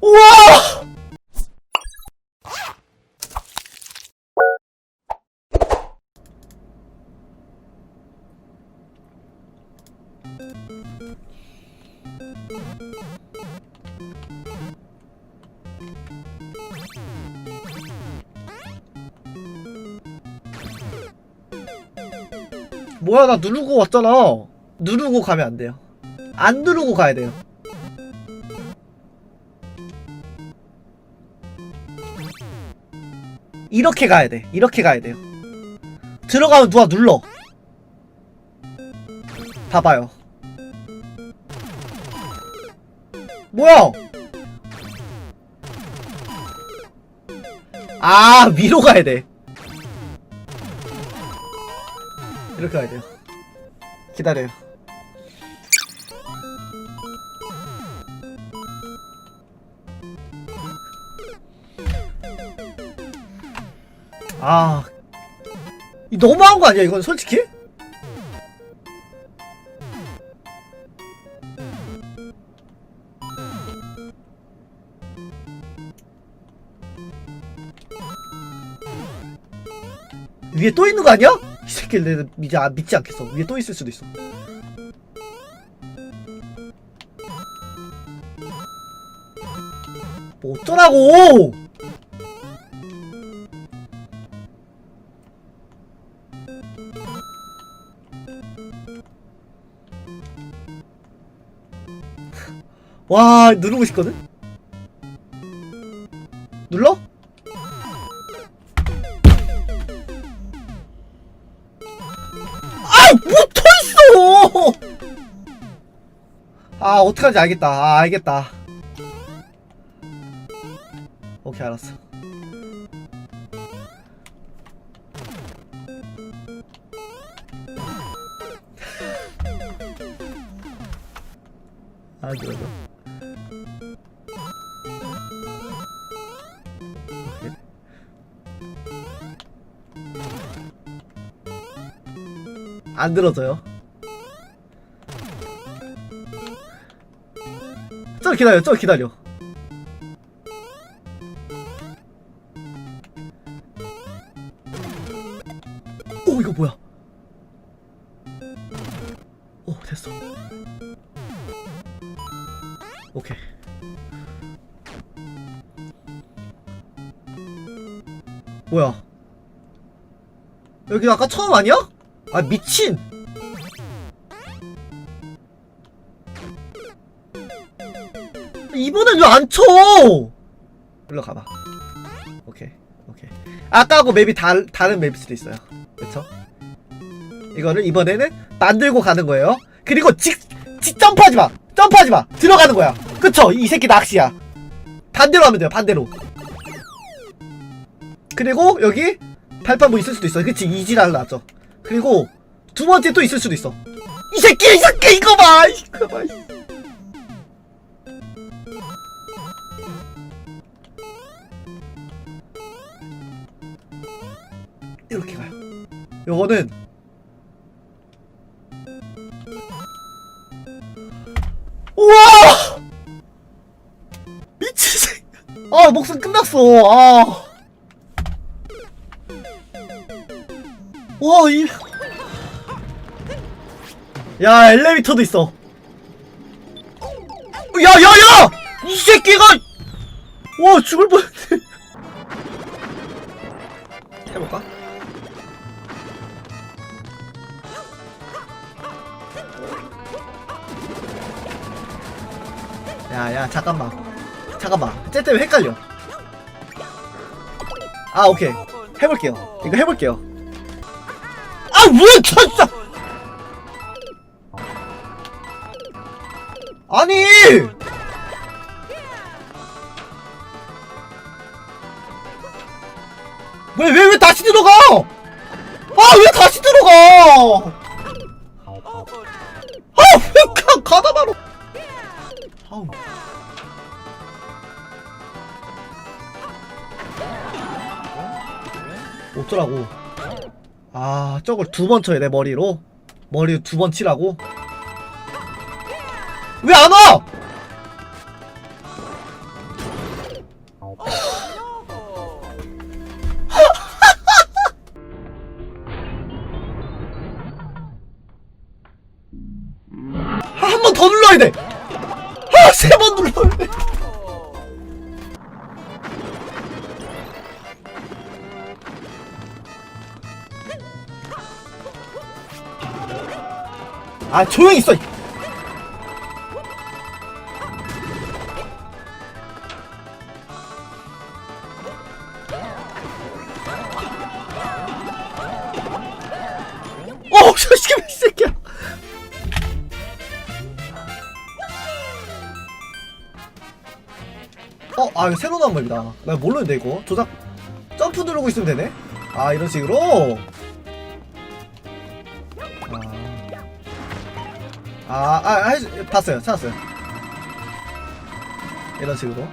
우와! 뭐야 나 누르고 왔잖아 누르고 가면 안 돼요 안 누르고 가야 돼요. 이렇게 가야 돼. 이렇게 가야 돼요. 들어가면 누가 눌러. 봐봐요. 뭐야? 아 위로 가야 돼. 이렇게 가야 돼요. 기다려요 아이 너무한 거 아니야 이건 솔직히? 위에 또 있는 거 아니야? 이 새끼를 내가 이제 안 믿지 않겠어 위에 또 있을 수도 있어 뭐 어쩌라고 와 누르고 싶거든? 눌러? 아이 못터있어! 아 어떡하지 알겠다. 아 알겠다. 오케이 알았어. 아오 안 들어져요. 좀 기다려, 좀 기다려. 오, 이거 뭐야? 오, 됐어. 오케이. 뭐야? 여기 아까 처음 아니야? 아 미친! 이번엔 왜 안 쳐? 일로 가봐. 오케이, 오케이. 아까하고 맵이 다, 다른 맵일 수도 있어요. 그쵸? 이거를 이번에는 만들고 가는 거예요. 그리고 직, 직 점프하지 마! 점프하지 마! 들어가는 거야! 그쵸? 이 새끼 낚시야. 반대로 하면 돼요, 반대로. 그리고 여기 발판 뭐 있을 수도 있어. 그치? 이지랄 나죠. 그리고 두 번째 또 있을 수도 있어. 이 새끼, 이 새끼, 이거 봐! 이거 봐! 이렇게 가요. 요거는 우와! 미친. 아, 목숨 끝났어. 아. 와, 이. 야, 엘리베이터도 있어. 야, 야, 야! 이 새끼가! 와, 죽을 뻔했네. 해볼까? 야, 야, 잠깐만. 잠깐만. 쟤 때문에 헷갈려. 아, 오케이. 해볼게요. 이거 해볼게요. 아, 왜, 진짜! 아니! 왜, 왜, 왜 다시 들어가! 아, 왜 다시 들어가! 아, 왜 가, 가다 바로! 아우. 어쩌라고. 아, 저걸 두 번 쳐야 돼, 머리로? 머리로 두번 치라고? 왜 안 와? 한 번 더 눌러야 돼. 아, 세 번 눌러야 돼. 아, 조용히 있어. 어. 어, 아, 이거 새로 나온 맵이다. 나 모르는데, 이거. 조작, 점프 누르고 있으면 되네? 아, 이런 식으로? 아, 아, 아, 아 봤어요. 찾았어요. 이런 식으로.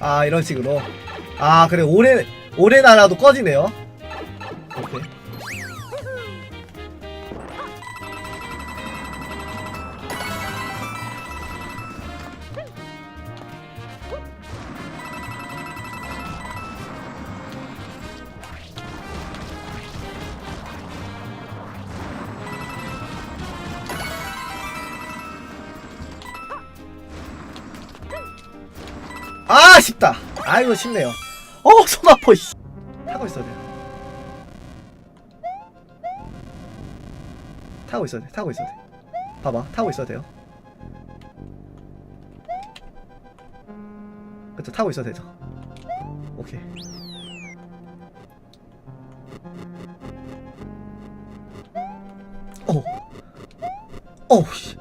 아, 이런 식으로. 아, 그래. 오래, 오래 날아도 꺼지네요. 아 쉽다. 아이고 쉽네요. 어손 아파 씨. 타고 있어야 돼. 타고 있어야 돼 타고 있어야 돼. 봐봐 타고 있어야 돼요. 그쵸 타고 있어야 되죠. 오케이. 어. 어우 씨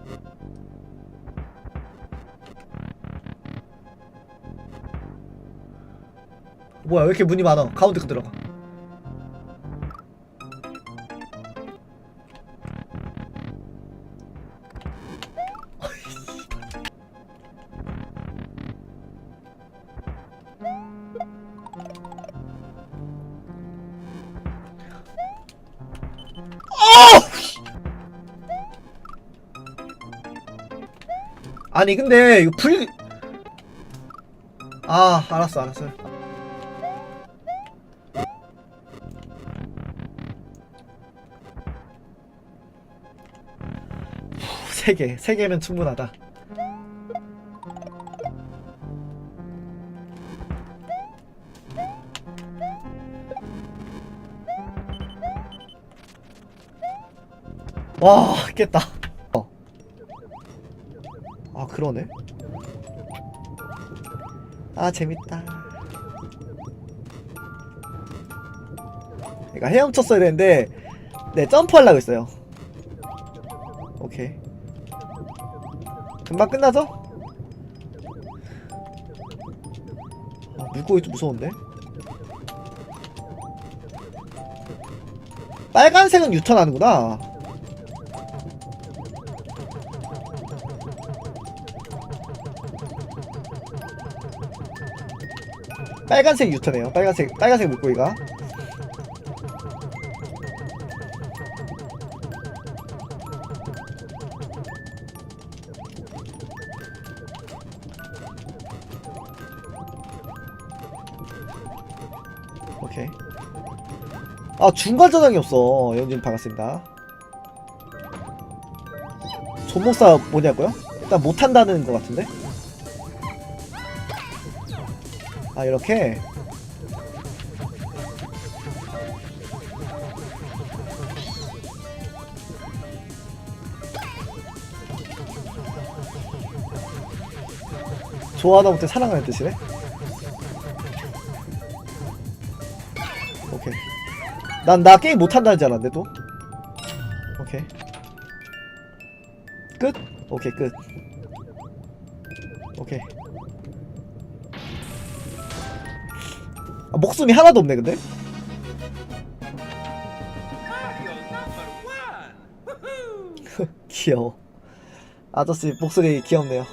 뭐야 왜 이렇게 문이 많아? 가운데 거 들어가. 아니 근데 이거 불... 아 알았어 알았어 세 개, 세 개면 충분하다. 와, 깼다. 어. 아, 그러네. 아, 재밌다. 그러니까 헤엄쳤어야 되는데, 네, 점프하려고 했어요. 오케이. 금방 끝나죠? 아, 물고기 좀 무서운데? 빨간색은 유턴하는구나. 빨간색 유턴해요. 빨간색 빨간색 물고기가. 오케이. 아 중간 저장이 없어. 연준 반갑습니다. 손목사 뭐냐고요? 일단 못한다는 것 같은데? 아 이렇게 좋아하다 못해 사랑하는 뜻이네? 난 나 게임 못한다는 줄 알았는데 또? 오케이. 끝? 오케이 끝. 오케이. 아, 목숨이 하나도 없네 근데? 귀여워. 아저씨 목소리 귀엽네요